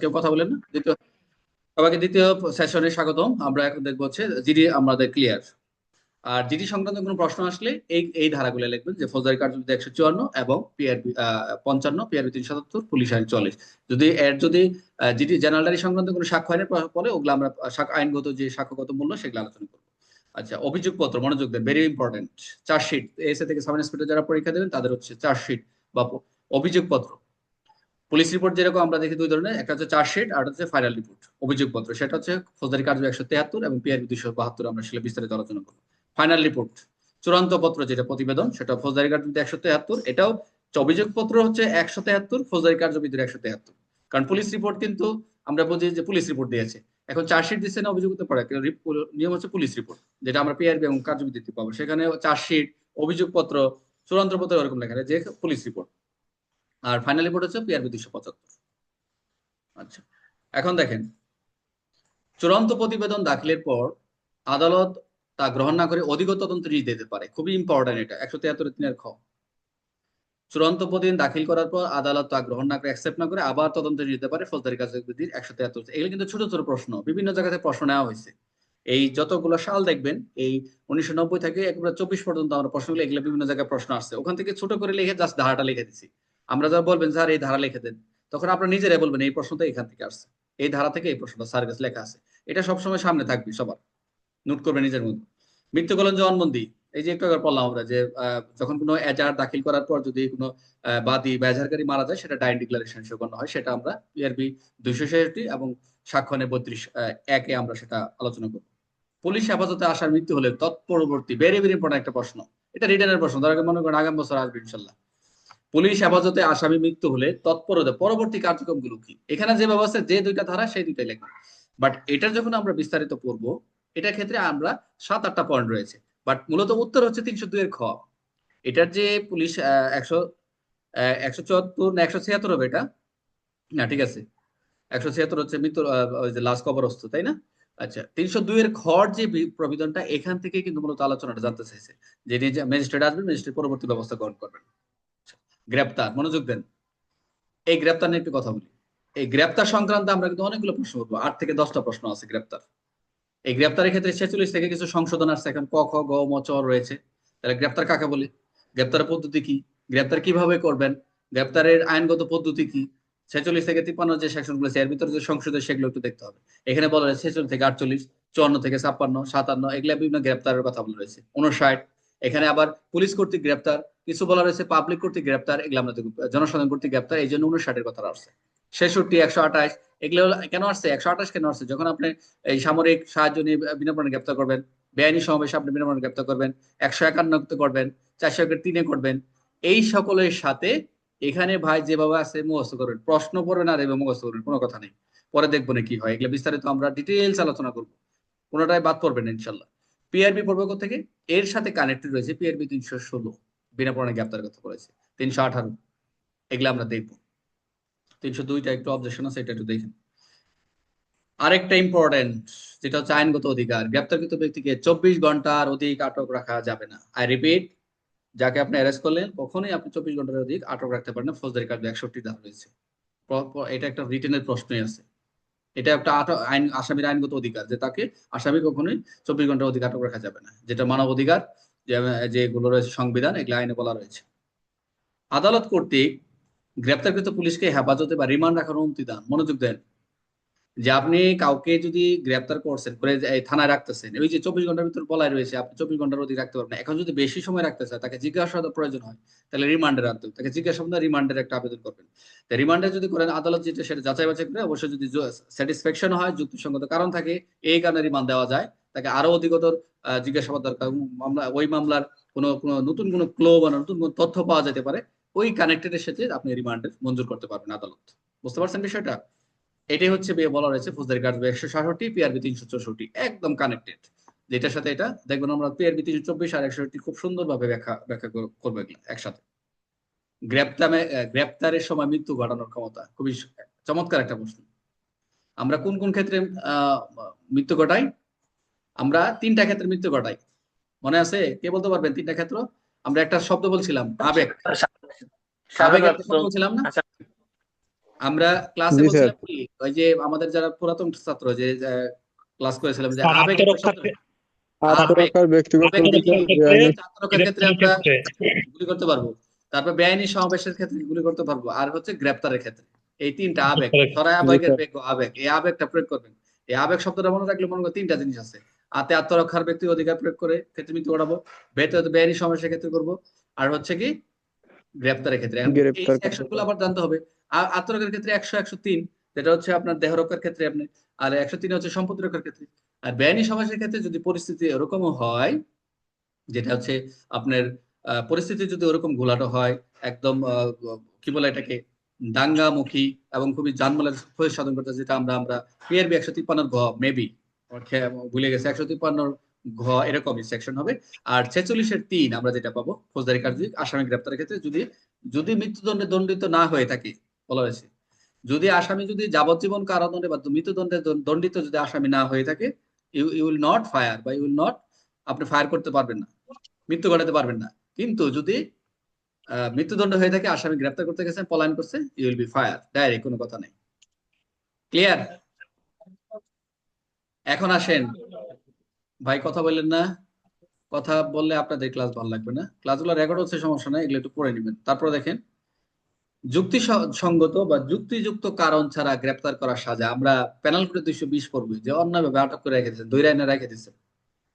কেউ কথা বলেন না। দ্বিতীয় সবাইকে দ্বিতীয় সেশনে স্বাগতম। আমরা এখন দেখব হচ্ছে জিডি আমাদের ক্লিয়ার আর জিডি সংক্রান্ত কোনো প্রশ্ন আসলে এই এই ধারাগুলো লিখবেন যে ফৌজদারি কার্যবিধি একশো চুয়ান্ন এবং পিআরবি পঞ্চান্ন পিআরবি তিনশো সাতাত্তর পুলিশ আইন চল্লিশ। যদি এর যদি জিডি জেনারেলারি সংক্রান্ত কোনো সাক্ষ্য আইনের পরে ওগুলো আমরা আইনগত যে সাক্ষ্যগত মূল্য সেগুলো আলোচনা করব। আচ্ছা অভিযোগপত্র, মনোযোগ দেন ভেরি ইম্পর্টেন্ট চার্জশিট এসএ থেকে সাব ইন্সপেক্টর যারা পরীক্ষা দেবেন তাদের হচ্ছে চার্জশিট বা প- অভিযোগপত্র। পুলিশ রিপোর্ট যেরকম আমরা দেখি দুই ধরনের, একটা হচ্ছে চার্জশিট আর হচ্ছে ফাইনাল রিপোর্ট অভিযোগপত্র। সেটা হচ্ছে ফৌজদারি কার্য একশো তেহাত্তর এবং পিআরবি দুইশো বাহাত্তর আমরা সেটা বিস্তারিত আলোচনা করব। ফাইনাল রিপোর্ট চূড়ান্ত পত্র যেটা প্রতিবেদন, সেটা ফৌজদারি কার্যবিধি একশো তেহাত্তর, এটাও অভিযোগপত্র হচ্ছে একশো তেহাত্তর, ফৌজদারি কার্যবিধির একশো তেহাত্তর। কারণ পুলিশ রিপোর্ট কিন্তু আমরা বুঝি যে পুলিশ রিপোর্ট দিয়েছে। এখন চার্জশিট দিচ্ছে না অভিযোগ করতে পারে নিয়ম হচ্ছে পুলিশ রিপোর্ট যেটা আমরা পিআরবি এবং কার্যবিধিতে পাবো। সেখানে চার্জশিট অভিযোগপত্র, চূড়ান্ত পত্র এরকম লেখা যে পুলিশ রিপোর্ট আর ফাইনাল রিপোর্ট হচ্ছে পিআরবি দুশো পঁচাত্তর। আচ্ছা এখন দেখেন, চূড়ান্ত প্রতিবেদন দাখিলের পর আদালত তা গ্রহণ না করে অধিক তদন্ত রিট দিতে পারে। খুবই ইম্পর্টেন্ট এটা, একশো তিয়াত্তর তিনের খ। চূড়ান্ত প্রতিদিন দাখিল করার পর আদালত তা গ্রহণ না করে অ্যাকসেপ্ট না করে আবার তদন্ত দিতে পারে ফৌজদারি কার্যবিধির একশো তিয়াত্তর এগুলো কিন্তু ছোট ছোট প্রশ্ন, বিভিন্ন জায়গাতে প্রশ্ন নেওয়া হয়েছে। এই যতগুলো সাল দেখবেন, এই উনিশশো নব্বই থেকে একেবারে চব্বিশ পর্যন্ত আমরা প্রশ্নগুলো, এগুলো বিভিন্ন জায়গায় প্রশ্ন আসছে। ওখান থেকে ছোট করে লিখে জাস্ট ধারাটা লিখে দিছি। আমরা যা বলবেন স্যার, এই ধারা লিখে দেন। তখন আপনারা নিজেরাই বলবেন, এই প্রশ্নটা এখান থেকে আসছে। এই ধারা থেকে এই প্রশ্নটা স্যার কাছে লেখা আছে। এটা সবসময় সামনে থাকবে সবার। নোট করবে নিজের মধ্যে। মৃত্যু কলন জবানবন্দি এই যে একটু আগে আমরা যে যখন কোনো এজাহার দাখিল করার পর যদি কোনো বাদী বা এজাহারকারী মারা যায়, সেটা ডাইন ডিক্লারেশন গণ্য হয়। সেটা আমরা পিআরবি দুইশো ছেষট্টি এবং সাক্ষ্যনে বত্রিশ একে আমরা সেটা আলোচনা করব। পুলিশ হেফাজতে আসার মৃত্যু হলে তৎপরবর্তী ভেরি ভেরি ইম্পর্টেন্ট একটা প্রশ্ন। এটা রিটার্নের প্রশ্ন। তার মনে করেন আগামী বছর আসবে ইনশাল্লাহ। পুলিশ হেফাজতে আসামি মৃত্যু হলে তৎপরতা পরবর্তী কার্যক্রমগুলো কি? এখানে যে ব্যবস্থা, যে দুইটা ধারা, সেই দুইটাই লেখা। বাট এটা যখন আমরা বিস্তারিত পড়ব, এটার ক্ষেত্রে আমরা সাত, আটটা পয়েন্ট রয়েছে। বাট মূলত উত্তর হচ্ছে তিনশো দুই এর খ। এটার যে পুলিশ একশো একশো চুয়াত্তর না, একশো ছিয়াত্তর হবে এটা? না, ঠিক আছে। একশো ছিয়াত্তর হচ্ছে মৃত্যুর লাশ কবরস্থ, তাই না? আচ্ছা তিনশো দুই এর খর যে প্রবিধানটা, এখান থেকে কিন্তু মূলত আলোচনাটা জানতে চাইছে। যে ম্যাজিস্ট্রেট আসবেন ম্যাজিস্ট্রেট পরবর্তী ব্যবস্থা গ্রহণ করবেন। গ্রেপ্তার, মনোযোগ দেন। এই গ্রেপ্তার নিয়ে একটু কথা বলি। এই গ্রেপ্তার সংক্রান্ত আমরা কিন্তু অনেকগুলো প্রশ্ন করব। আট থেকে দশটা প্রশ্ন আছে গ্রেপ্তার। এই গ্রেপ্তারের ক্ষেত্রে ছেচল্লিশ থেকে কিছু সংশোধন আসছে। এখন ক, খ, গ, ম, চ রয়েছে। তাহলে গ্রেপ্তার কাকে বলে? গ্রেপ্তারের পদ্ধতি কি? গ্রেপ্তার কীভাবে করবেন? গ্রেপ্তারের আইনগত পদ্ধতি কি? ছেচল্লিশ থেকে তিপ্পান্ন যে সেকশনগুলো এর ভিতরে যে সংশোধন সেগুলো একটু দেখতে হবে। এখানে বলা হয়েছে ছেচল্লিশ থেকে আটচল্লিশ, চুয়ান্ন থেকে ছাপ্পান্ন, সাতান্ন, এগুলো বিভিন্ন গ্রেপ্তারের কথা বলা রয়েছে উনষাট এখানে আবার পুলিশ কর্তৃক গ্রেপ্তার, কিছু বলা রয়েছে পাবলিক কর্তৃক গ্রেপ্তার, এগুলো আমরা জনসাধারণ কর্তৃক গ্রেপ্তার, এই জন্য উনষাটের কথা আসছে। ছেষট্টি, একশো আঠাশ, এগুলো কেন আসছে? একশো আঠাশ কেন আসছে? যখন আপনি এই সামরিক সাহায্য নিয়ে বিনাপণে গ্রেপ্তার করবেন, বেআইনি সমাবেশে আপনি বিনাপণে গ্রেপ্তার করবেন, একশো একান্ন করবেন, চারশো একের তিনে করবেন, এই সকলের সাথে এখানে ভাই যেভাবে আছে, মুখস্থ করবেন। প্রশ্ন পড়বেন আর এভাবে মুখস্থ করবেন, কোনো কথা নেই। পরে দেখব না কি হয়, এগুলো বিস্তারিত আমরা ডিটেলস আলোচনা করব। কোনোটাই বাদ পড়বেন, ইনশাল্লাহ। পিআরবি পড়বে থেকে এর সাথে কানেক্টেড রয়েছে পিআরবি তিনশো ষোলো। বিনা পড়ানে গ্রেপ্তার কথা বলেছে। তিনশো আঠারো। এগুলো আমরা দেখব। তিনশো দুইটা একটু অবজেকশন আছে, এটা একটু দেখেন আরেকটা ইম্পর্টেন্ট যেটা হচ্ছে আইনগত অধিকার। গ্রেপ্তারকৃত ব্যক্তিকে চব্বিশ ঘণ্টার অধিক আটক রাখা যাবে না। আই রিপিট যাকে আপনি অ্যারেস্ট করলেন, কখনোই আপনি চব্বিশ ঘণ্টার অধিক আটক রাখতে পারেন না। ফৌজদারি কার্ড একষট্টি ধারা রয়েছে। এটা একটা রিটেনের প্রশ্নই আছে। এটা একটা আইন আসামির আইনগত অধিকার যে তাকে আসামি কখনোই চব্বিশ ঘণ্টার অধিক আটক রাখা যাবে না। যেটা মানব অধিকার যেগুলো রয়েছে সংবিধান, এগুলো আইনে বলা রয়েছে। আদালত কর্তৃক গ্রেপ্তারকৃত পুলিশকে হেফাজতে বা রিমান্ড রাখার অনুমতি দান। মনোযোগ দেন। যে আপনি কাউকে যদি গ্রেপ্তার করছেন, করে থানায় রাখতেছেন, ওই যে চব্বিশ ঘণ্টার ভিতর বলাই রয়েছে, আপনি চব্বিশ ঘণ্টার অধিক রাখতে পারবেন এখন যদি বেশি সময় রাখতে চায়, তাকে জিজ্ঞাসাবাদের প্রয়োজন হয়, তাহলে রিমান্ডে রাখতে হবে। তাকে জিজ্ঞাসাবাদ রিমান্ডের একটা আবেদন করবেন। রিমান্ডে যদি করেন, আদালত যেটা, সেটা যাচাই বাছাই করে অবশ্যই যদি স্যাটিসফ্যাকশন হয়, যুক্তিসঙ্গত কারণ থাকে, এই কারণে রিমান্ড দেওয়া যায়। তাকে আরও অধিকতর জিজ্ঞাসাবাদ দরকার। মামলা, ওই মামলার কোনো কোনো নতুন কোনো ক্লো বা নতুন কোনো তথ্য পাওয়া যেতে পারে, ওই কানেক্টেডের সাথে আপনি রিমান্ডের মঞ্জুর করতে পারবেন আদালত। বুঝতে পারছেন বিষয়টা? এটাই হচ্ছে বিয়ে বলা রয়েছে ফৌজদারি কার্ড একশো সাতষট্টি পিআরবি তিনশো চৌষট্টি একদম কানেক্টেড যেটার সাথে এটা দেখবেন আমরা পিআরবি তিনশো চব্বিশ আর একষট্টি খুব সুন্দরভাবে ব্যাখ্যা ব্যাখ্যা কর- করব একসাথে। গ্রেপ্তারে গ্রেপ্তারের সময় মৃত্যু ঘটানোর ক্ষমতা খুবই চমৎকার একটা প্রশ্ন। আমরা কোন কোন ক্ষেত্রে মৃত্যু ঘটাই? আমরা তিনটা ক্ষেত্রে মৃত্যু ঘটাই। মনে আছে? কে বলতে পারবেন তিনটা ক্ষেত্র? আমরা একটা শব্দ বলছিলাম আবেগ। আবেগ একটা শব্দ বলছিলাম না? আমরা ক্লাসে বলছিলাম কি ওই যে আমাদের যারা পুরাতন ছাত্র যে ক্লাস করেছিলাম যে আবেগ ব্যক্তিগত ক্ষেত্রে- আমরা গুলি করতে পারব। তারপর বেআইনি সমাবেশের ক্ষেত্রে গুলি করতে পারব। আর হচ্ছে গ্রেপ্তারের ক্ষেত্রে। এই তিনটা আবেগ. সরাই আবেগের বেগ আবেগ। এই আবেগটা প্রয়োগ করবেন। এই আবেগ শব্দটা মনে রাখলে মনে করেন তিনটা জিনিস আছে। আতে আত্মরক্ষার ব্যক্তি অধিকার প্রয়োগ করে ক্ষেত্রে মৃত্যু ঘটাবো। বেআইনি সমাবেশের ক্ষেত্রে করব। আর হচ্ছে কি গ্রেপ্তারের ক্ষেত্রে। এখন এই গ্রেপ্তার করতে সেকশনগুলো আবার জানতে হবে। আর আত্মরক্ষার ক্ষেত্রে একশো একশো তিন যেটা হচ্ছে আপনার দেহ রক্ষার ক্ষেত্রে আপনি আর একশো তিন হচ্ছে সম্পত্তি রক্ষার ক্ষেত্রে। আর বেআইনি সমাবেশের ক্ষেত্রে যদি পরিস্থিতি এরকমও হয় যেটা হচ্ছে আপনার পরিস্থিতি যদি ওরকম ঘোলাটো হয় একদম আহ, কি বলে এটাকে দাঙ্গামুখী এবং খুবই জানমালের ক্ষয় সাধন করতে যেটা আমরা আমরা পিআরবি একশো তিপ্পান্ন ঘ মেবি ভুলে গেছে একশো তিপ্পান্ন ঘ এরকমই সেকশন হবে। আর ছেচল্লিশের তিন আমরা যেটা পাবো, ফৌজদারি কার্য আসামি গ্রেপ্তারের ক্ষেত্রে যদি যদি মৃত্যুদণ্ডে দণ্ডিত না হয়ে থাকে, বলা হয়েছে। যদি আসামি যদি যাবজ্জীবন কারাদণ্ডে বা মৃত্যুদণ্ডে দণ্ডিত যদি আসামি না হয়ে থাকে you you will not fire বা ইউ উইল নট আপনি ফায়ার করতে পারবেন না, মৃত্যু ঘটাতে পারবেন না। কিন্তু যদি মৃত্যুদণ্ড হয়ে থাকে, আসামি গ্রেপ্তার করতে গেছেন পলায়ন করছে you will be fire direct কোনো কথা নেই। ক্লিয়ার এখন আসেন ভাই কথা বললেন না? কথা বললে আপনাদের ক্লাস ভালো লাগবে না? ক্লাসগুলো রেকর্ড হচ্ছে সমস্যা নাই এগুলো একটু পড়ে নেবেন। তারপর দেখেন যুক্তি সঙ্গত বা যুক্তিযুক্ত কারণ ছাড়া গ্রেপ্তার করার সাজা আমরা পেনাল কোডে দুইশো বিশ পড়ব যে অন্যভাবে আটক করে রেখে দিয়েছেন দুই রাইনে রেখে দিয়েছেন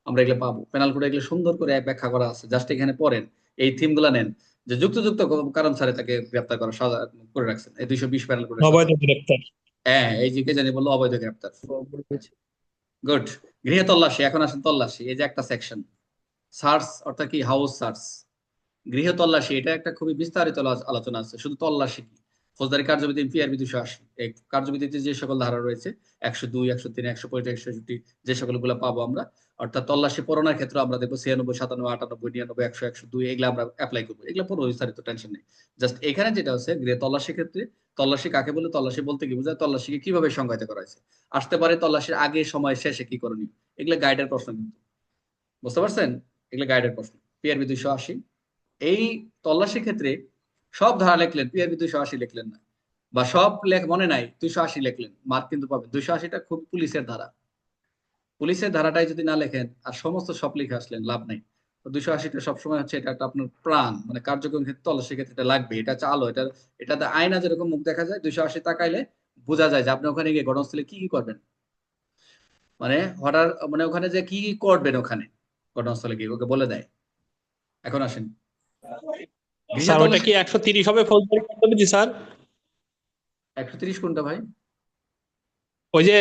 আমরা এগুলো পাবো। পেনাল কোডে এগুলো সুন্দর করে ব্যাখ্যা করা আছে জাস্ট এখানে পড়েন এই থিমগুলা নেন যে যুক্তিযুক্ত কারণ ছাড়া তাকে গ্রেপ্তার করার সাজা করে রাখছেন এই দুইশো বিশ পেনাল কোডে অবৈধ গ্রেপ্তার। হ্যাঁ এই যে কে জানি বলল অবৈধ গ্রেপ্তার। গুড গৃহে তল্লাশি, এখন আসেন তল্লাশি, এই যে একটা সেকশন সার্চ অর্থাৎ কি? হাউস সার্চ গৃহ তল্লাশি, এটা একটা খুবই বিস্তারিত আলোচনা আছে। শুধু তল্লাশি কি? ফৌজদারি কার্যবিধি পিআরবি দুশো আশি। এই কার্যবিধিতে যে সকল ধারা রয়েছে, একশো দুই, একশো তিন, একশো পঁয়ত্রিশ একশো যে সকলগুলো পাবো আমরা, অর্থাৎ তল্লাশি পড়ানোর ক্ষেত্রে আমরা দেখব ছিয়ানব্বই, সাতানব্বই, আটানব্বই, নিরানব্বই, একশো একশো দুই, এগুলো আমরা অ্যাপ্লাই করব। এগুলো পুরো বিস্তারিত টেনশন নেই। জাস্ট এখানে যেটা হচ্ছে গৃহ তল্লাশির ক্ষেত্রে, তল্লাশি কাকে বলে, তল্লাশি বলতে কি বোঝায়? তল্লাশিকে কীভাবে সংজ্ঞায়িত করা হয়েছে? আসতে পারে তল্লাশির আগে, সময় শেষে কি করণীয়? এগুলো গাইডের প্রশ্ন কিন্তু। বুঝতে পারছেন? এগুলো গাইডের প্রশ্ন। পিআরবি দুইশো আশি। এই তল্লাশির ক্ষেত্রে সব ধারা লিখলেন পিআরবি দুইশো আশি লিখলেন না। বা সব লেখ, মনে নাই, দুইশো আশি লিখলেন মার্ক কিন্তু পাবেন। দুইশো আশিটা খুব পুলিশের ধারা। পুলিশের ধারাটাই যদি না লেখেন, আর সমস্ত সব লিখে আসলেন, লাভ নাই। তো দুইশো আশিটা সবসময় হচ্ছে এটা একটা আপনার প্রাণ মানে কার্যক্রম ক্ষেত্রে তল্লাশির ক্ষেত্রে এটা লাগবে, এটা হচ্ছে আলো এটা, এটাতে আয়না যেরকম মুখ দেখা যায়, দুইশো আশি তাকাইলে বোঝা যায় যে আপনি ওখানে গিয়ে ঘটনাস্থলে কি কি করবেন। মানে হঠাৎ মানে ওখানে যে কি কি করবেন ওখানে, ঘটনাস্থলে গিয়ে, ওকে বলে দেয়। এখন আসেন। স্যার ওটা কি একশো তিরিশ হবে ফৌজদারি কার্যবিধি স্যার। একশো তিরিশ কোনটা ভাই? ওই যে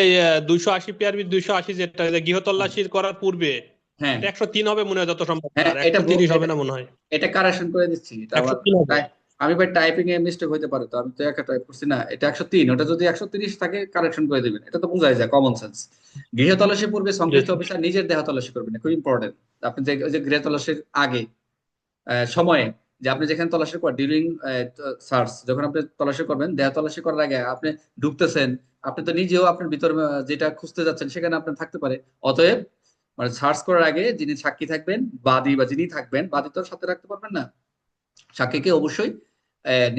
দুইশো আশি পিআরবি দুইশো আশি যেটা যে গৃহ তল্লাশির করার পূর্বে হ্যাঁ। এটা একশো তিন হবে মনে হয় যত সম্ভব। হ্যাঁ, এটা একশো তিরিশ ভুল- হবে না মনে হয়। এটা কারেকশন করে দিচ্ছি আমি ভাই টাইপিং এ মিস্টেক হইতে পারে তো আমি তো একা টাইপ করছি না। এটা একশো তিন ওটা যদি একশো তিরিশ থাকে কারেকশন করে দিবেন। এটা তো বোঝাই যায় কমন সেন্স গৃহ তল্লাশি পূর্বে সংশ্লিষ্ট অফিসার নিজের দেহ তল্লাশি করবেন খুব ইম্পর্টেন্ট আপনি যে ওই যে গৃহ তল্লাশির আগে সময়ে যে আপনি যেখানে তল্লাশি করেন ডিউরিং সার্চ যখন আপনি তল্লাশি করবেন দেহ তল্লাশি করার আগে আপনি ঢুকতেছেন আপনি তো নিজেও আপনার ভিতর যেটা খুঁজতে যাচ্ছেন সেখানে আপনার থাকতে পারে। অতএব মানে সার্চ করার আগে যিনি সাক্ষী থাকবেন বাদী বা যিনি থাকবেন বাদী তো সাথে রাখতে পারবেন না। সাক্ষীকে অবশ্যই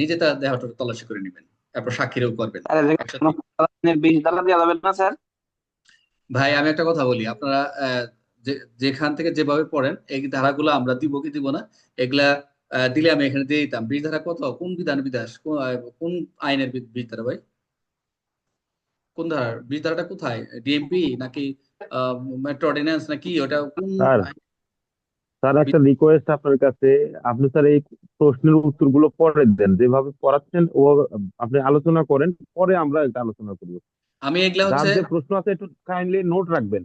নিজে তার দেহটা তল্লাশি করে নেবেন তারপর সাক্ষীরও করবেন। ভাই আমি একটা কথা বলি আপনারা যেখান থেকে যেভাবে পড়েন এই ধারাগুলো আমরা দিব কি দিব না এগুলা দিলে আমি এখানে দিয়ে দিতাম। বিষ ধারা কত? কোন বিধান বিধাস? কোন আইনের বি- বিষ ধারা ভাই? কোন ধারার? বিষ ধারাটা কোথায়? ডিএমপি নাকি মেট্রো অর্ডিন্যান্স নাকি? ওটা কোন স্যার, স্যার একটা রিকোয়েস্ট আপনার কাছে। আপনি স্যার এই প্রশ্নের উত্তরগুলো পরে দেন। যেভাবে পড়াচ্ছেন ও আপনি আলোচনা করেন পরে আমরা এটা আলোচনা করব। আমি এগুলা হচ্ছে যে প্রশ্ন আছে একটু কাইন্ডলি নোট রাখবেন।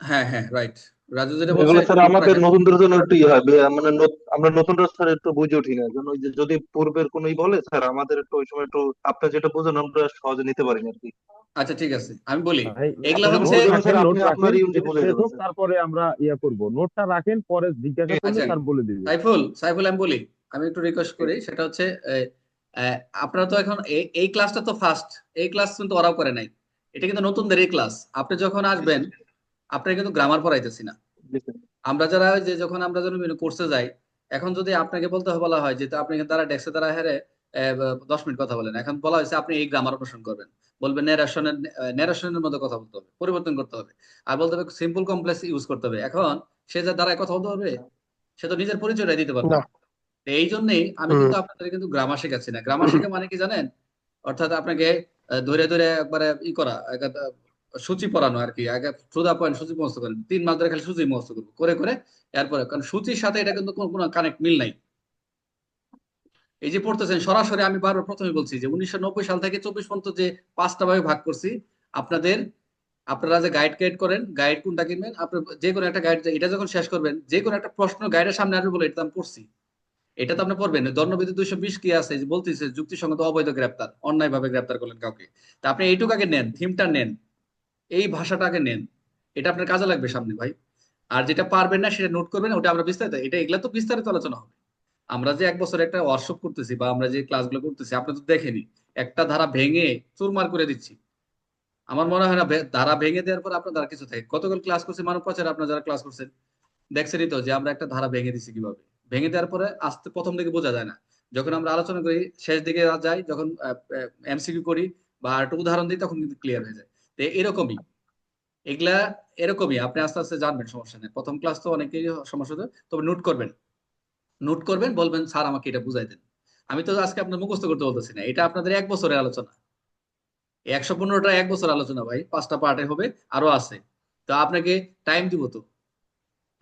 হ্যাঁ হ্যাঁ রাইট রাজু যেটা বলছে স্যার আমাদের। নতুনদের জন্য একটু ইয়ে হয় মানে আমরা নতুনরা স্যার একটু বুঝে উঠি না ওই যে যদি পূর্বের কোনো ই বলে স্যার আমাদের একটু ওই সময় একটু আপনি যেটা বোঝেন আমরা সহজে নিতে পারি না আর কি আচ্ছা ঠিক আছে আমি বলি এগুলা হচ্ছে- দেবেন, স্যার। তারপরে আমরা ইয়া করব নোটটা রাখেন পরে জিজ্ঞাসা করলে আচ্ছা। স্যার বলে দিবে সাইফুল সাইফুল আমি বলি আমি একটু রিকোয়েস্ট করি সেটা হচ্ছে আহ, আহ, আপনারা তো এখন এই- এই ক্লাসটা তো ফার্স্ট এই ক্লাস কিন্তু ওরাও করে নাই এটা কিন্তু নতুনদের এই ক্লাস আপনি যখন আসবেন আপনার কিন্তু গ্রামার পড়াইতেছি না। আমরা যারা যে যখন আমরা বিভিন্ন কোর্সে যাই এখন যদি আপনাকে বলতে বলা হয় যে আপনি তারা ডেস্কে তারা হেরে দশ মিনিট কথা বলেন এখন বলা হয়েছে আপনি এই গ্রামার অনুসরণ করবেন। বলবেন ন্যারেশনের ন্যারেশনের মধ্যে কথা বলতে হবে পরিবর্তন করতে হবে। আর বলতে হবে সিম্পল কমপ্লেক্স ইউজ করতে হবে। এখন সে যার দ্বারা কথা বলতে পারবে সে তো নিজের পরিচয়টা দিতে পারবে এই জন্যই আমি কিন্তু আপনাদের কিন্তু গ্রামার শেখাচ্ছি না। গ্রামার শেখা মানে কি জানেন? অর্থাৎ আপনাকে ধরে ধরে একবারে ই করা সূচি পড়ানো আর কি। আগে টু পয়েন্ট সূচি মুখস্থ করেন। তিন মাস ধরে খালি সূচি মুখস্থ করব করে করে এরপরে, কারণ সূচির সাথে এটা কিন্তু কোনো কোনো কানেক্ট মিল নাই। এই যে পড়তেছেন, সরাসরি আমি বারবার প্রথমে বলছি যে উনিশশো নব্বই সাল থেকে চব্বিশ পর্যন্ত যে পাঁচটা ভাবে ভাগ করছি, আপনাদের, আপনারা যে গাইড গাইড করেন গাইড কোনটা কিনবেন আপনার যে কোনো একটা গাইড এটা যখন শেষ করবেন, যে কোনো একটা প্রশ্ন গাইডের সামনে আসবে বলে এটা আমি পড়ছি। এটা তো আপনি পড়বেন দণ্ডবিধি দুইশো বিশ কি আছে? বলতেছে যুক্তিসঙ্গত অবৈধ গ্রেপ্তার অন্যায় ভাবে গ্রেপ্তার করলেন কাউকে। তা আপনি এইটুকু আগে নেন থিমটা নেন। এই ভাষাটাকে নেন। এটা আপনার কাজে লাগবে সামনে ভাই। আর যেটা পারবেন না, সেটা নোট করবেন, ওটা আমরা বিস্তারিত, এটা এগুলা তো বিস্তারিত আলোচনা হবে। আমরা যে এক বছর একটা ওয়ার্কশপ করতেছি বা আমরা যে ক্লাসগুলো করতেছি, আপনি তো দেখেনি একটা ধারা ভেঙে চুরমার করে দিচ্ছি। আমার মনে হয় না ধারা ভেঙে দেওয়ার পর আপনার কিছু থাকে। কতগুলো ক্লাস করছে, মানব পাচার আপনার যারা ক্লাস করছেন, দেখছেনই তো যে আমরা একটা ধারা ভেঙে দিচ্ছি কীভাবে। ভেঙে দেওয়ার পরে আস্তে প্রথম দিকে বোঝা যায় না। যখন আমরা আলোচনা করি, শেষ দিকে যাই, যখন এমসিকিউ করি বা একটু উদাহরণ দিই, তখন কিন্তু ক্লিয়ার হয়ে যায়। এরকমই। এগুলা এরকমই, আপনি আস্তে আস্তে জানবেন, সমস্যা নেই। প্রথম ক্লাস তো অনেকেই সমস্যা হতো তবে নোট করবেন। নোট করবেন, বলবেন, স্যার, আমাকে এটা বুঝাই দেন। আমি তো আজকে আপনার মুখস্থ করতে বলতেছি না, এটা আপনাদের এক বছরের আলোচনা। একশো পনেরোটা এক বছর আলোচনা ভাই, পাঁচটা পার্টে হবে, আরও আছে। তো আপনাকে টাইম দিব তো।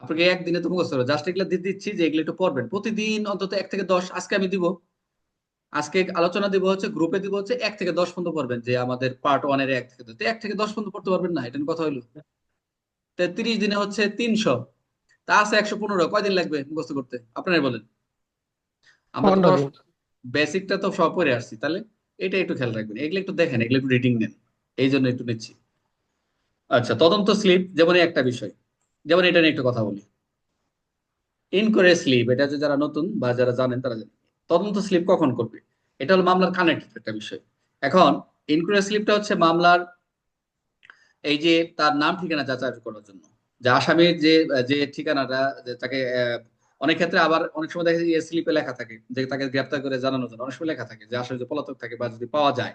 আপনাকে একদিনে তো মুখস্থ জাস্ট এগুলো দিচ্ছি যে এগুলো একটু পড়বেন। প্রতিদিন অন্তত এক থেকে দশ, আজকে আমি দিব। আজকে আলোচনা দিব হচ্ছে গ্রুপে দিব হচ্ছে এক থেকে দশ পর্যন্ত পড়বেন যে আমাদের পার্ট ওয়ানের এক থেকে তো এক থেকে দশ পর্যন্ত পড়তে পারবেন না এটা কথা হইল। তো তিরিশ দিনে হচ্ছে তিনশো। তা আছে একশো পনেরো কয়দিন লাগবে মুখস্থ করতে? আপনারাই বলেন। আমরা তো বেসিকটা তো সব পড়ে আসছি তাহলে এটা একটু খেয়াল রাখবেন। এগুলো একটু দেখেন এগুলো একটু রিডিং নেন। এই জন্য একটু নিচ্ছি। আচ্ছা তদন্ত স্লিপ যেমন একটা বিষয়। যেমন এটা নিয়ে একটু কথা বলি। ইনকোয়ারি স্লিপ এটা যে যারা নতুন বা যারা জানেন তারা জানেন। তদন্ত স্লিপ কখন করবে? এটা হলো মামলার কানেক্টেড একটা বিষয়। এখন ইনকোয়ারি স্লিপটা হচ্ছে মামলার এই যে তার নাম ঠিকানা যাচাই করার জন্য। যে আসামির যে যে ঠিকানাটা, যে তাকে অনেক ক্ষেত্রে আবার অনেক সময় দেখা যায় যে স্লিপে লেখা থাকে, যে তাকে গ্রেপ্তার করে জানানোর জন্য। অনেক সময় লেখা থাকে যে আসামি যদি পলাতক থাকে বা যদি পাওয়া যায়।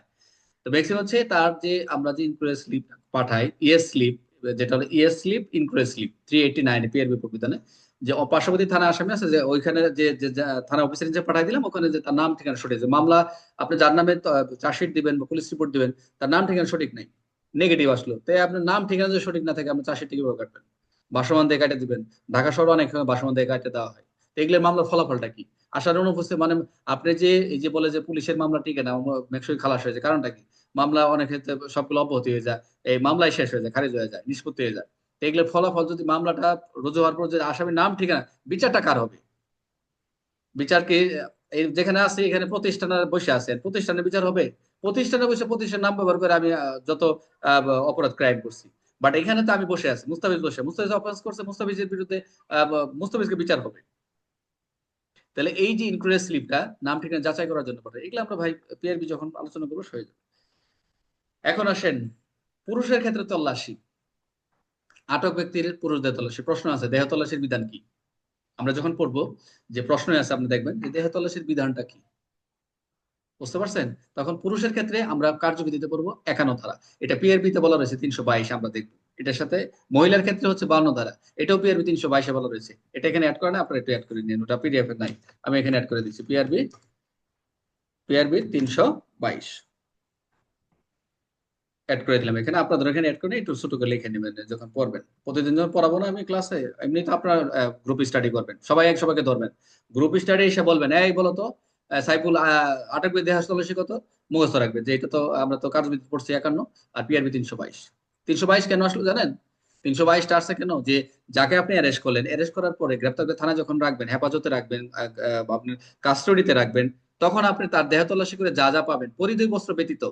তো ম্যাক্সিমাম হচ্ছে তার যে আমরা যে ইনকোয়ারি স্লিপ পাঠাই ইএস স্লিপ, যেটা হলো ES slip enquiry slip three eighty nine PRB প্রবিধানে যে পার্শ্ববর্তী থানা আসামি আছে যে ওইখানে যে থানা অফিসার যে পাঠাই দিলাম, ওখানে যে তার নাম, ঠিকানা সঠিক যে মামলা, আপনি যার নামে চার্জশিট দিবেন বা পুলিশ রিপোর্ট দিবেন, তার নাম, ঠিকানা সঠিক নেই। নেগেটিভ আসলো। তাই আপনার নাম, ঠিকানা যদি সঠিক না থাকে, আপনি চার্জশিট কীভাবে কাটবেন ভাসমান দিয়ে কাটে দিবেন। ঢাকা শহরে অনেক সময় ভাসমান দিয়ে কাটে দেওয়া হয়। তো এগুলোর মামলার ফলাফলটা কি? আসার অনুপস্থিত মানে আপনি যে, এই যে বলে যে পুলিশের মামলা ঠিক না মেকসই খালাস হয়েছে কারণটা কি? মামলা অনেক ক্ষেত্রে সবগুলো অব্যাহতি হয়ে যায়। এই মামলাই শেষ হয়ে যায়, খারিজ হয়ে যায়, নিষ্পত্তি হয়ে যায়। এগুলোর ফলাফল যদি মামলাটা রুজু হওয়ার পর যদি আসামির নাম, ঠিকানা, বিচারটা কার হবে? বিচার কি এই যেখানে আছে, এখানে প্রতিষ্ঠানে বসে আছেন প্রতিষ্ঠানের বিচার হবে? প্রতিষ্ঠানে বসে প্রতিষ্ঠানের নাম ব্যবহার করে আমি যত অপরাধ ক্রাইম করছি। বাট এখানে তো আমি বসে আছি, মুস্তাফিজ বসে মুস্তাফিজ অপরাধ করছে, মুস্তাফিজের বিরুদ্ধে মুস্তাফিজকে বিচার হবে। তাহলে এই যে ইনক্লুডেড স্লিপটা নাম, ঠিকানা যাচাই করার জন্য পাঠায়, এগুলো আমরা ভাই পিআরবি যখন আলোচনা করব হয়ে যাবে। এখন আসেন, পুরুষের ক্ষেত্রে তল্লাশি। আটক ব্যক্তির পুরুষদের তল্লাশি প্রশ্ন আছে দেহ তল্লাশির বিধান কি? আমরা যখন পড়ব, যে প্রশ্ন আছে, আপনি দেখবেন যে দেহ তল্লাশির বিধানটা কি? বুঝতে পারছেন? তখন পুরুষের ক্ষেত্রে আমরা কার্যবিধিতে পড়ব একান্ন ধারা। এটা পিআরবি তে বলা রয়েছে তিনশো বাইশ, আমরা দেখব। এটার সাথে মহিলার ক্ষেত্রে হচ্ছে বান্ন ধারা। এটাও পিআরবি তিনশো বাইশে বলা রয়েছে। এটা এখানে অ্যাড করে না আপনারা একটু অ্যাড করে নিন। ওটা পিডিএফ নাই। আমি এখানে অ্যাড করে দিচ্ছি। পিআরবি পিআরবি তিনশো বাইশ। অ্যাড করে দিলাম। এখানে আপনাদের এখানে অ্যাড করে একটু ছোট করে লিখে নেবেন, যখন পড়বেন। প্রতিদিন যখন পড়াবো না আমি ক্লাসে এমনি তো আপনার গ্রুপ স্টাডি করবেন। সবাই এক সবাইকে ধরবেন। গ্রুপ স্টাডি এসে বলবেন, এই বলো তো সাইফুল আটক দেহ তল্লাশি কত? মুখস্থ রাখবে, যে এটা তো আমরা তো কার্যবিধি পড়ছি একান্ন, আর পিআরবি তিনশো বাইশ। তিনশো বাইশ কেন আসলো জানেন? তিনশো বাইশটা আসছে কেন? যে যাকে আপনি অ্যারেস্ট করলেন অ্যারেস্ট করার পরে গ্রেপ্তার করে থানা যখন রাখবেন, হেফাজতে রাখবেন আপনার কাস্টডিতে রাখবেন, তখন আপনি তার দেহ তল্লাশি করে যা যা পাবেন। পরিধি বস্ত্র ব্যতীত।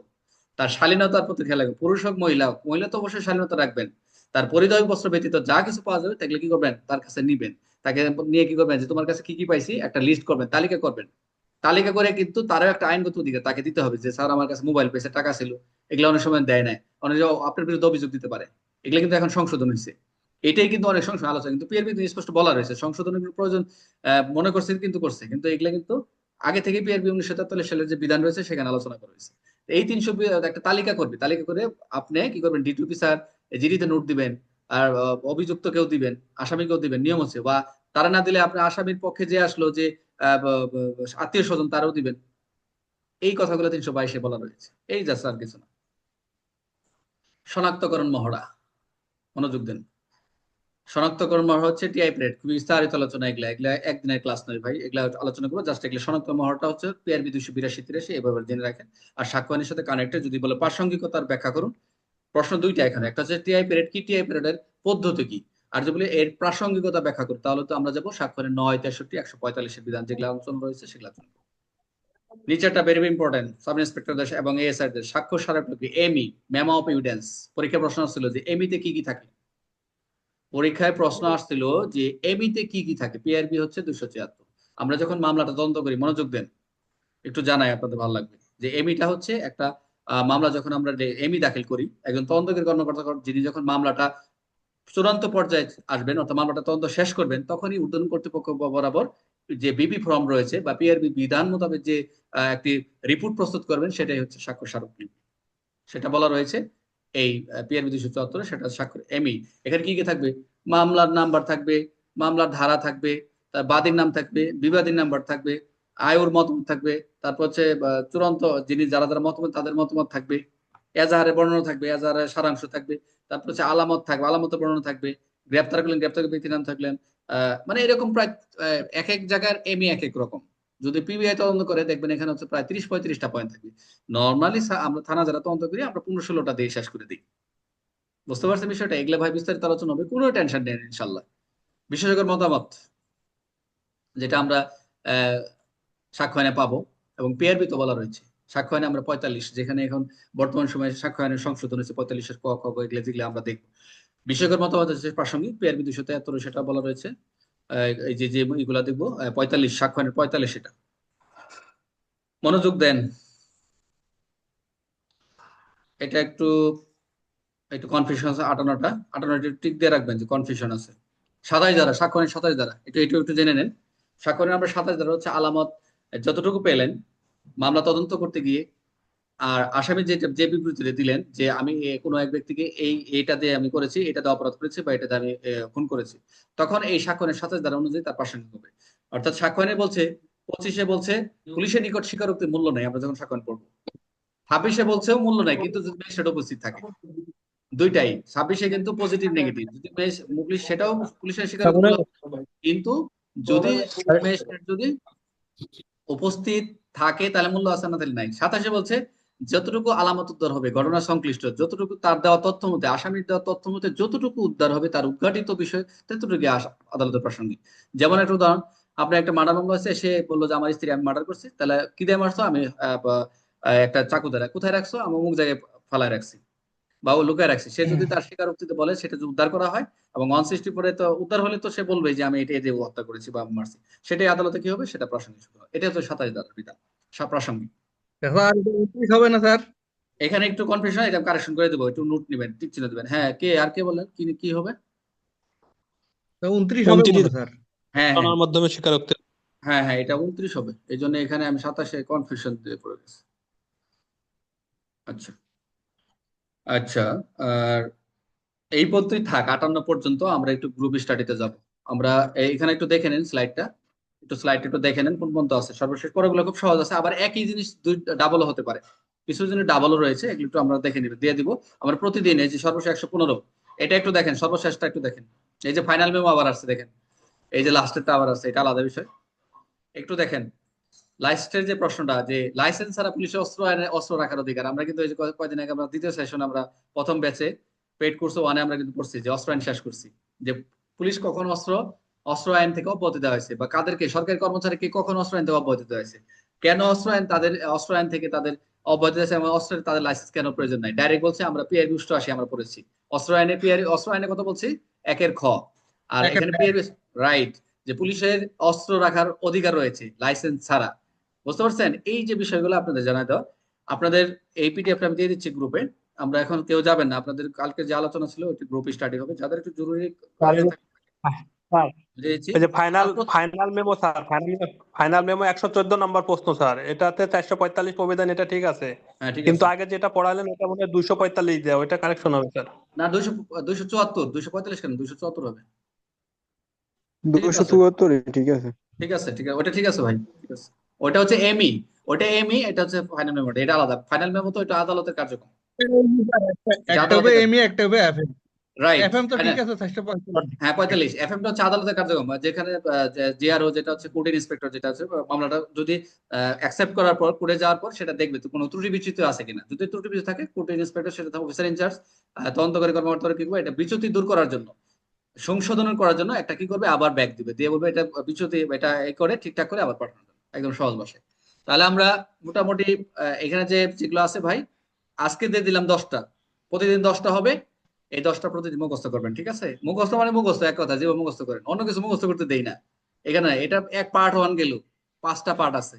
তার শালীনতার প্রতি খেয়াল রাখবেন। পুরুষ হোক, মহিলা হোক, মহিলা তো অবশ্যই শালীনতা রাখবেন। তার পরিধেয় বস্ত্র ব্যতীত যা কিছু পাওয়া যাবে তাহলে কি করবেন? তার কাছে নিবেন। তাকে নিয়ে কি করবেন? যে তোমার কাছে কি কি পাইছি, একটা লিস্ট করবেন, তালিকা করবেন। তালিকা করে কিন্তু তারও একটা আইনগত অধিকার তাকে দিতে হবে যে, স্যার, আমার কাছে মোবাইল পেয়েছে টাকা ছিল। এগুলো অনেক সময় দেয় নাই। অনেক আপনার বিরুদ্ধে অভিযোগ দিতে পারে। এগুলো কিন্তু এখন সংশোধন হয়েছে এটাই কিন্তু অনেক সংশোধন, আলোচনা। কিন্তু পিএরবি স্পষ্ট বলা রয়েছে, সংশোধনের প্রয়োজন মনে করছে, কিন্তু করছে। কিন্তু এগুলো কিন্তু আগে থেকে পিআরবি উনিশশো তেতাল্লিশ সালের যে বিধান রয়েছে, সেখানে আলোচনা করা হয়েছে। এই তিনশো একটা তালিকা করবে। তালিকা করে আপনি কি করবেন? ডিটিপি স্যার জিডিতে নোট দিবেন আর আহ, অভিযুক্তকেও দিবেন আসামিকেও দিবেন নিয়ম আছে। বা তারা না দিলে আপনি আসামির পক্ষে যে আসলো যে আত্মীয় স্বজন তারাও দিবেন। এই কথাগুলো তিনশো বাইশে বলা রয়েছে। এই যা স্যার কিছু না। শনাক্তকরণ মহড়া। মনোযোগ দেন। শনাক্তকরণ মহড়া হচ্ছে টিআই প্রেড খুবই বিস্তারিত আলোচনা, এগুলা এগুলা একদিনের ক্লাস নয় ভাই, এগুলা আলোচনা করব। জাস্ট এগুলা শনাক্ত মহড়াটা হচ্ছে পিআরবি দুইশো বিরাশি তিরাশি, এভাবে জেনে রাখেন। আর সাক্ষ্যবাণীর সাথে কানেক্টেড যদি বলে প্রাসঙ্গিকতার ব্যাখ্যা করুন, প্রশ্ন দুইটা এখানে। একটা হচ্ছে টিআই পিরিয়ড কি টিআই পিরিয়ডের পদ্ধতি কি? আর যদি বলে এর প্রাসঙ্গিকতা ব্যাখ্যা করতে তাহলে তো আমরা যাব স্বাক্ষরের নয়, তেষট্টি, একশো পঁয়তাল্লিশের বিধান যেগুলো আলোচনা রয়েছে, সেগুলো আলোচনা। নিচেরটা ভেরি ইম্পর্টেন্ট সাব ইন্সপেক্টর দেশ এবং এএসআই দের স্বাক্ষর স্মারকলিপি এমি মেমো অফ এভিডেন্স পরীক্ষায় প্রশ্ন আসছিল যে এমিতে কি কি থাকে? পরীক্ষায় প্রশ্ন আসছিল যে এমিতে কি কি থাকে? পিআরবি হচ্ছে দুশো ছিয়াত্তর। আমরা যখন মামলাটা তদন্ত করি, মনোযোগ দেন। একটু জানাই আপনাদের ভালো লাগবে। যে এমিটা হচ্ছে একটা মামলা যখন আমরা এমি দাখিল করি, একজন তদন্তকারী কর্মকর্তা যিনি যখন মামলাটা চূড়ান্ত পর্যায়ে আসবেন, অর্থাৎ মামলাটা তদন্ত শেষ করবেন, তখনই ঊর্ধ্বতন কর্তৃপক্ষ বরাবর যে বিপি ফর্ম রয়েছে বা পিআরবি বিধান মোতাবেক যে একটি রিপোর্ট প্রস্তুত করবেন, সেটাই হচ্ছে সাক্ষ্য স্মারকলিপি। সেটা বলা রয়েছে। এই পিআরবি দুশো চুয়াত্তরে সেটা স্বাক্ষর এমি এখানে কি কি থাকবে? মামলার নাম্বার থাকবে, মামলার ধারা থাকবে, তার বাদীর নাম থাকবে, বিবাদীর নাম্বার থাকবে, আয়ুর মতামত থাকবে, তারপর হচ্ছে চূড়ান্ত যিনি যারা যারা মতামত, তাদের মতামত থাকবে, এজাহারের বর্ণনা থাকবে, এজাহারের সারাংশ থাকবে, তারপর হচ্ছে আলামত থাকবে, আলামতের বর্ণনা থাকবে, গ্রেপ্তার করলেন, গ্রেপ্তার ব্যক্তির নাম থাকলেন মানে এরকম প্রায় এক এক জায়গার এমি এক এক রকম। যদি পিবিআই তদন্ত করে, দেখবেন এখানে হচ্ছে প্রায় তিরিশ পঁয়ত্রিশটা পয়েন্ট থাকবে। নর্মালি আমরা থানা যারা তদন্ত করি, আমরা পনেরো ষোলোটা দিয়ে শেষ করে দিই। বুঝতে পারছেন বিষয়টা? এগুলো ভাই বিস্তারিত আলোচনা হবে, কোনো টেনশন নেই ইনশাল্লাহ। বিশেষজ্ঞের মতামত, যেটা আমরা সাক্ষ্য পাবো এবং পিআরবি তো বলা রয়েছে। সাক্ষ্য আইনে আমরা পঁয়তাল্লিশ, যেখানে এখন বর্তমান সময়ে সাক্ষ্য আইনের সংশোধন হয়েছে পঁয়তাল্লিশের ক, খ এগুলো যেগুলো আমরা দেখব। বিশেষজ্ঞের মতামত হচ্ছে প্রাসঙ্গিক পিআরবি দুশো তেহাত্তর সেটা বলা রয়েছে। এই যে যে এগুলা দেখব পঁয়তাল্লিশ সাক্ষ্য আইনের পঁয়তাল্লিশ এটা। মনোযোগ দেন। এটা একটু একটু কনফিউশন আছে, আটান্নটা। আটান্নটা টিক দিয়ে রাখবেন যে কনফিউশন আছে। সাতাশ দ্বারা সাক্ষ্যনের সাতাশ দ্বারা একটু একটু একটু জেনে নেন। সাক্ষ্যনের আমরা সাতাশ দ্বারা হচ্ছে আলামত, যতটুকু পেলেন, মামলা তদন্ত করতে গিয়ে আর আসামি যে যে বিবৃতিটা দিলেন যে আমি কোনো এক ব্যক্তিকে এই এটা দিয়ে আমি করেছি এটা দিয়ে অপরাধ করেছি বা এটা দিয়ে আমি খুন করেছি তখন এই সাক্ষ্যনের সাতাশ দ্বারা অনুযায়ী তার প্রাসঙ্গিক হবে অর্থাৎ সাক্ষ্যনে বলছে পঁচিশে বলছে পুলিশের নিকট স্বীকারোক্তির মূল্য নেই আমরা যখন সাক্ষ্যন পড়ব। ছাব্বিশে বলছেও মূল্য নাই কিন্তু যদি ম্যাজিস্ট্রেট উপস্থিত থাকে। দুইটাই ছাব্বিশে কিন্তু পজিটিভ নেগেটিভ যদি পুলিশ সেটাও পুলিশের স্বীকার কিন্তু যদি যদি উপস্থিত থাকে তাহলে মূল্য আছে না তাহলে নাই। সাতাশে বলছে যতটুকু আলামত উদ্ধার হবে ঘটনা সংশ্লিষ্ট যতটুকু তার দেওয়া তথ্য মতে আসামির দেওয়া তথ্য মতে যতটুকু উদ্ধার হবে তার উদ্ঘাটিত বিষয় ততটুকু আদালতের প্রাসঙ্গিক। যেমন একটা উদাহরণ আপনার একটা মার্ডার মামলা আছে সে বলল যে আমার স্ত্রী আমি মার্ডার করছি তাহলে কি দিয়ে মারছো? আমি একটা চাকু দ্বারা কোথায় রাখছো? আমি অমুক জায়গায় ফালায় রাখছি বা ও লুকায় রাখছি। সে যদি তার স্বীকারোক্তিতে বলে সেটা যদি উদ্ধার করা হয় এবং সিক্সটি পরে তো উদ্ধার হলে তো সে বলবে যে আমি এটা দিয়ে হত্যা করেছি বা মারছি। সেটাই আদালতে কি হবে? সেটা প্রাসঙ্গিক শুরু হবে এটা তো সাতাশ দ্বারা বিধান প্রাসঙ্গিক। স্যার হবে না স্যার? এখানে একটু কনফিউশন এটা কারেকশন করে দেবো একটু নোট নেবেন টিক চিহ্ন দেবেন। হ্যাঁ কে আর কে বলেন? কি কি হবে? উনত্রিশ হবে স্যার। হ্যাঁ হ্যাঁ। মাধ্যমে স্বীকারোক্তি। হ্যাঁ হ্যাঁ এটা উনত্রিশ হবে। এই জন্য এখানে আমি সাতাশে কনফিউশন দিয়ে পড়ে গেছি। আচ্ছা। আচ্ছা আর এই পর্যন্তই থাক আটান্ন পর্যন্ত আমরা একটু গ্রুপ স্টাডিতে যাব। আমরা এখানে একটু দেখে নিন স্লাইডটা একটু স্লাইড একটু দেখে নেন, কোন পর্যন্ত আছে। সর্বশেষ পরেগুলো খুব সহজ আছে। আবার একই জিনিস ডাবলও হতে পারে। কিছু জিনিস ডাবলও রয়েছে, এগুলো একটু আমরা দেখে নিব, দিয়ে দিব। আমরা প্রতিদিন এই যে সর্বশেষ একশো পনেরো, এটা একটু দেখেন, সর্বশেষটা একটু দেখেন। এই যে ফাইনাল মেমো আবার আসছে, দেখেন। এই যে লাস্টেরটা আবার আসছে, এটা আলাদা বিষয়। একটু দেখেন লাইসেন্সের যে প্রশ্নটা, যে লাইসেন্স ছাড়া পুলিশে অস্ত্র আইনে অস্ত্র রাখার অধিকার, আমরা কিন্তু এই যে কয়- কয়দিন আগে আমরা দ্বিতীয় সেশন আমরা প্রথম ব্যাচে পেড কোর্স ওয়ানে আমরা কিন্তু পড়ছি, যে অস্ত্র আইন শেষ করছি। যে পুলিশ কখন অস্ত্র অস্ত্র আইন থেকে অব্যাহতি দেওয়া হয়েছে বা কাদেরকে সরকারি কর্মচারীকে কখন অস্ত্র আইন থেকে অব্যাহতি দেওয়া হয়েছে? কেন অস্ত্র আইন তাদের অস্ত্র আইন থেকে তাদের অব্যাহতি দিয়েছে এবং অস্ত্রের তাদের লাইসেন্স কেন প্রয়োজন নাই? ডাইরেক্ট বলছে আমরা পিআরবি আসি আমরা পড়েছি। অস্ত্র আইনে পিআরবি অস্ত্র আইনে কথা বলছি একের খ। আর এখানে পিআরবি রাইট যে পুলিশের অস্ত্র রাখার অধিকার রয়েছে লাইসেন্স ছাড়া। বুঝতে পারছেন? এই যে বিষয়গুলো আপনাদের জানাই দাও। আপনাদের এই পিডিএফটা আমি দিয়ে দিচ্ছি গ্রুপে আমরা এখন কেউ যাবেন না। আপনাদের কালকে যে আলোচনা ছিল ওটি গ্রুপ স্টাডি হবে। যাদের একটু জরুরি তাহলে- স্যার। বুঝেছি ওই যে final final memo sir final final memo একশো চোদ্দ নম্বর প্রশ্ন স্যার। এটাতে চারশো পঁয়তাল্লিশ প্রবিধান এটা ঠিক আছে। হ্যাঁ কিন্তু আগে যেটা পড়ালেন ওটা মনে হয় দুইশো পঁয়তাল্লিশ দেওয়া ওইটা কারেকশন হবে স্যার। না দুইশো দুইশো চুয়াত্তর দুইশো পঁয়তাল্লিশ কেন? দুইশো চুয়াত্তর হবে। দুশো চুয়াত্তর ঠিক আছে। ঠিক আছে ঠিক আছে। ওটা ঠিক আছে ভাই ঠিক আছে। ওটা হচ্ছে এমই ওটা এমই এটা হচ্ছে ফাইনাল মেমো এটা আলাদা। ফাইনাল মেমো তো এটা আদালতের কার্যক্রম। একটা হবে এমই একটা হবে এফএম রাইট এফএম তো ঠিক আছে চারশো পঁয়তাল্লিশ হ্যাঁ পঁয়তাল্লিশ। এফএমটা হচ্ছে আদালতের কার্যক্রম যেখানে জিআরও যেটা হচ্ছে কোর্টের ইন্সপেক্টর যেটা আছে মামলাটা যদি অ্যাকসেপ্ট করার পর কোর্টে যাওয়ার পর সেটা দেখবে তো কোনো ত্রুটি বিচ্যুতি আছে কিনা। যদি ত্রুটি বিচ্যুতি থাকে কোর্টের ইন্সপেক্টর সেটা অফিসার ইনচার্জ তদন্তকারী কর্মকর্তারা কি করবে এটা বিচ্যুতি দূর করার জন্য সংশোধন করার জন্য একটা কি করবে আবার ব্যাক দিবে। দিয়ে বলবে এটা বিচ্যুতি এটা এ করে ঠিকঠাক করে আবার পাঠানো একদম সহজ ভাষায়। তাহলে আমরা মোটামুটি আহ, এখানে যে যেগুলো আছে ভাই আজকে দিয়ে দিলাম দশটা প্রতিদিন দশটা হবে এই দশটা প্রতিদিন মুখস্থ করবেন, ঠিক আছে? মুখস্থ মানে মুখস্থ, এক কথা যেভাবে মুখস্থ করেন। অন্য কিছু মুখস্থ করতে দেই না। এখানে এটা এক পার্ট ওয়ান গেল, পাঁচটা পার্ট আছে।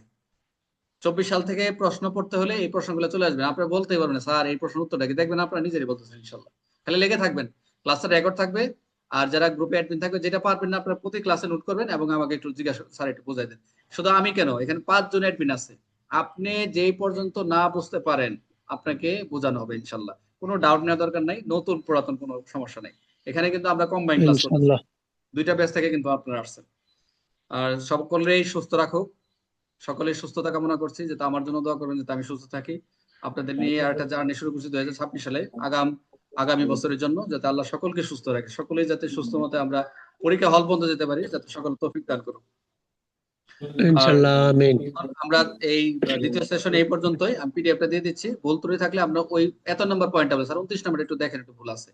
চব্বিশ সাল থেকে প্রশ্ন পড়তে হলে এই প্রশ্নগুলো চলে আসবেন আপনারা বলতেই পারবেন, স্যার, এই প্রশ্ন উত্তরটা কি? দেখবেন আপনারা নিজেরই বলতেছেন, ইনশাল্লাহ। খালি লেগে থাকবেন। ক্লাসটা রেকর্ড থাকবে, আর যারা গ্রুপে অ্যাডমিন থাকবে, যেটা পারবেন না, আপনারা প্রতি ক্লাসে নোট করবেন এবং আমাকে একটু জিজ্ঞাসা, স্যার, একটু বুঝাই দেন। শুধু আমি কেন? এখানে পাঁচজন অ্যাডমিন আছে। আপনি যেই পর্যন্ত না বুঝতে পারেন, আপনাকে বোঝানো হবে, ইনশাল্লাহ। কোনো ডাউট নেওয়ার দরকার নাই নতুন পুরাতন কোনো সমস্যা নাই। এখানে কিন্তু আমরা কম্বাইন ক্লাস করছি। দুইটা ব্যাচ থেকে কিন্তু আপনারা আসছেন। আর সকলেই সুস্থ রাখুক সকলেই সুস্থতা কামনা করছি যাতে আমার জন্য দোয়া করবেন যাতে আমি সুস্থ থাকি। আপনাদের নিয়ে আর একটা জার্নি শুরু করছি দুই হাজার ছাব্বিশ সালে আগাম আগামী বছরের জন্য যাতে আল্লাহ সকলকে সুস্থ রাখে। সকলেই যাতে সুস্থ মতে আমরা পরীক্ষা হল পর্যন্ত যেতে পারি যাতে সকল তৌফিক দান করুন আমিন। আমরা এই দ্বিতীয় সেশন এই পর্যন্তই। আমি পিডিএফটা দিয়ে দিচ্ছি। ভুল ত্রুটি থাকলে আমরা ওই এত নম্বর পয়েন্ট হবে স্যার উনত্রিশ নম্বর একটু দেখেন একটু ভুল আছে।